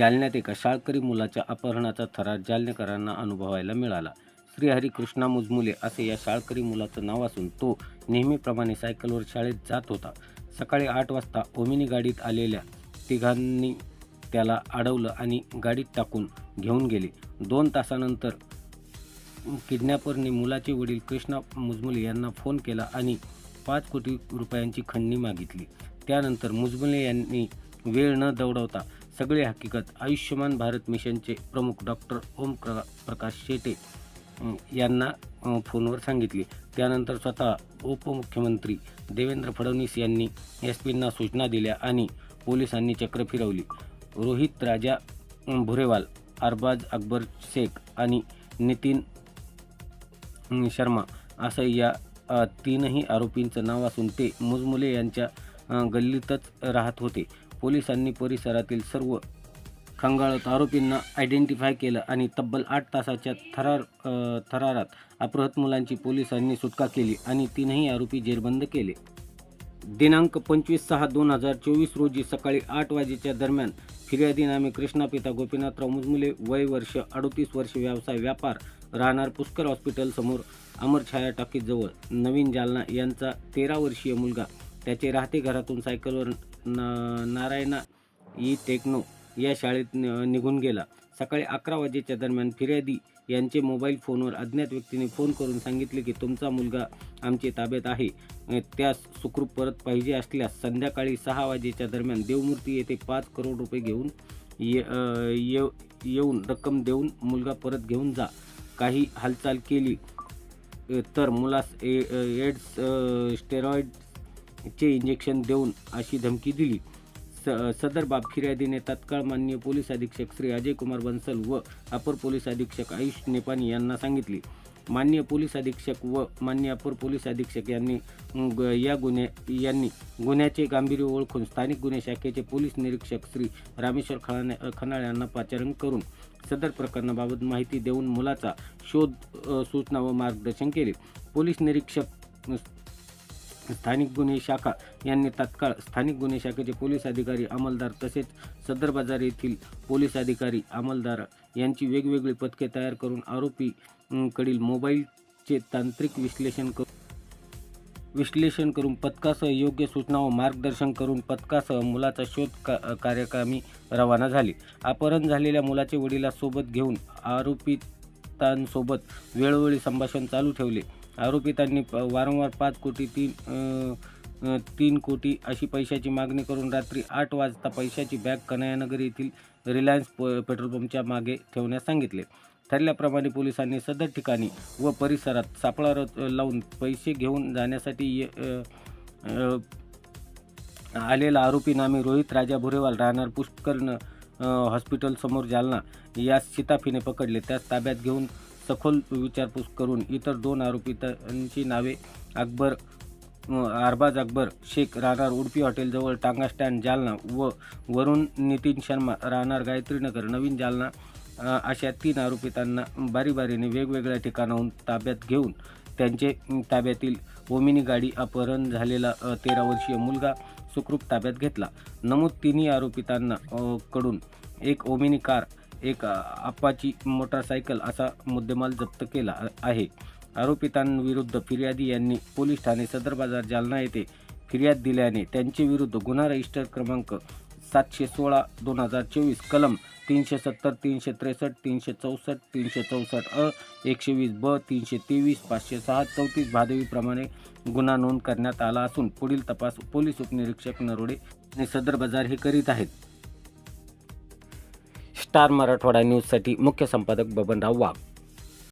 जालन्यात एका शाळकरी मुलाच्या अपहरणाचा थरार जालनेकरांना अनुभवायला मिळाला. श्रीहरी कृष्णा मुजमुले असे या शाळकरी मुलाचं नाव असून तो नेहमीप्रमाणे सायकलवर शाळेत जात होता. सकाळी आठ वाजता ओमिनी गाडीत आलेल्या तिघांनी त्याला अडवलं आणि गाडीत टाकून घेऊन गेले. दोन तासानंतर किडनॅपरने मुलाचे वडील कृष्णा मुजमुले यांना फोन केला आणि पाच कोटी रुपयांची खंडणी मागितली. त्यानंतर मुजमुले यांनी वेळ न दौडवता सगळी हकीकत आयुष्यमान भारत मिशनचे प्रमुख डॉक्टर ओम प्र प्रकाश शेटे यांना फोनवर सांगितले. त्यानंतर स्वतः उपमुख्यमंत्री देवेंद्र फडणवीस यांनी एस पींना सूचना दिल्या आणि पोलिसांनी चक्र फिरवली. रोहित राजा भुरेवाल अरबाज अकबर शेख आणि नितीन शर्मा असं या तीनही आरोपींचं नाव असून ते मुजमुले यांच्या गल्लीतच राहत होते. पोलिसांनी परिसरातील सर्व खंगाळत आरोपींना आयडेंटिफाय केलं आणि तब्बल आठ तासाच्या थरार थरारात अपहृत मुलांची पोलिसांनी सुटका केली आणि तीनही आरोपी जेरबंद केले. दिनांक पंचवीस सहा दोन हजार चोवीस रोजी सकाळी आठ वाजेच्या दरम्यान फिर्यादी नामे कृष्णा पिता गोपीनाथराव मुजमुले वय वर्ष अडतीस वर्ष व्यवसाय व्यापार राहणार पुष्कर हॉस्पिटल समोर अमर छाया टाकीजवळ नवीन जालना यांचा तेरा वर्षीय मुलगा त्याचे राहते घरातून सायकलवर न नारायणा ई टेक्नो या शाळेत निघून गेला. सकाळी अकरा वाजेच्या दरम्यान फिर्यादी यांचे मोबाईल फोनवर अज्ञात व्यक्तीने फोन करून सांगितले की तुमचा मुलगा आमचे ताब्यात आहे. त्यास सुखरूप परत पाहिजे असल्यास संध्याकाळी सहा वाजेच्या दरम्यान देवमूर्ती येथे पाच करोड रुपये घेऊन ये ये येऊन रक्कम देऊन मुलगा परत घेऊन जा. काही हालचाल केली तर मुलास ए एड्स स्टेरॉईड चे इंजेक्शन देऊन अशी धमकी दिली. स सदर बाब फिर्यादीने तत्काळ माननीय पोलीस अधीक्षक श्री अजय कुमार बन्सल व अपर पोलीस अधीक्षक आयुष नेपानी यांना सांगितले. माननीय पोलीस अधीक्षक व माननीय अपर पोलीस अधीक्षक यांनी या गुन्हे यांनी गुन्ह्याचे गांभीर्य ओळखून स्थानिक गुन्हे शाखेचे पोलीस निरीक्षक श्री रामेश्वर खळाने खनाळ यांना पाचारण करून सदर प्रकरणाबाबत माहिती देऊन मुलाचा शोध सूचना व मार्गदर्शन केले. पोलीस निरीक्षक स्थानिक गुन्हे शाखा यांनी तात्काळ स्थानिक गुन्हे शाखेचे पोलीस अधिकारी अंमलदार तसेच सदर बाजार येथील पोलीस अधिकारी अंमलदार यांची वेगवेगळी पथके तयार करून आरोपी कडील मोबाईलचे तांत्रिक विश्लेषण करून विश्लेषण करून पथकासह योग्य सूचना व मार्गदर्शन करून पथकासह मुलाचा शोध का कार्यक्रमी रवाना झाली. अपहरण झालेल्या मुलाचे वडिलांसोबत घेऊन आरोपितांसोबत वेळोवेळी संभाषण चालू ठेवले. आरोपितांनी प- वारंवार पाच कोटी तीन तीन कोटी अशी पैशाची मागणी करून रात्री आठ वाजता पैशाची बॅग कन्हैयानगर येथील रिलायन्स प- पेट्रोल पंपच्या मागे ठेवण्यास सांगितले. ठरल्याप्रमाणे पोलिसांनी सदर ठिकाणी व परिसरात सापळा लावून पैसे घेऊन जाण्यासाठी ये- आलेला आरोपी नामे रोहित राजा भुरेवाल राहणार पुष्कर्ण हॉस्पिटलसमोर जालना यास शिताफीने पकडले. त्यास ताब्यात घेऊन सखोल विचारपूस करून इतर दोन आरोपितांची नावे अकबर अ, अरबाज अकबर शेख राहणार उडपी हॉटेलजवळ टांगा स्टँड जालना व वरुण नितीन शर्मा राहणार गायत्रीनगर नवीन जालना अशा तीन आरोपितांना बारीबारीने वेगवेगळ्या ठिकाणाहून ताब्यात घेऊन त्यांचे ताब्यातील ओमिनी गाडी अपहरण झालेला तेरा वर्षीय मुलगा सुखरूप ताब्यात घेतला. नमूद तिन्ही आरोपितांना कडून एक ओमिनी कार एक आप्पाची मोटारसायकल असा मुद्देमाल जप्त केला आहे. आरोपितांविरुद्ध फिर्यादी यांनी पोलीस ठाणे सदर बाजार जालना येथे फिर्याद दिल्याने त्यांचे विरुद्ध गुन्हा रजिस्टर क्रमांक सातशे सोळा दोन हजार चोवीस कलम तीनशे सत्तर तीनशे त्रेसष्ट तीनशे चौसष्ट तीनशे चौसष्ट अ एकशे वीस ब तीनशे तेवीस पाचशे सहा चौतीस भादवीप्रमाणे गुन्हा नोंद करण्यात आला असून पुढील तपास पोलीस उपनिरीक्षक नरोडे आणि सदर बाजार हे करीत आहेत. स्टार मराठवाडा न्यूजसाठी मुख्य संपादक बबनराव वाघ.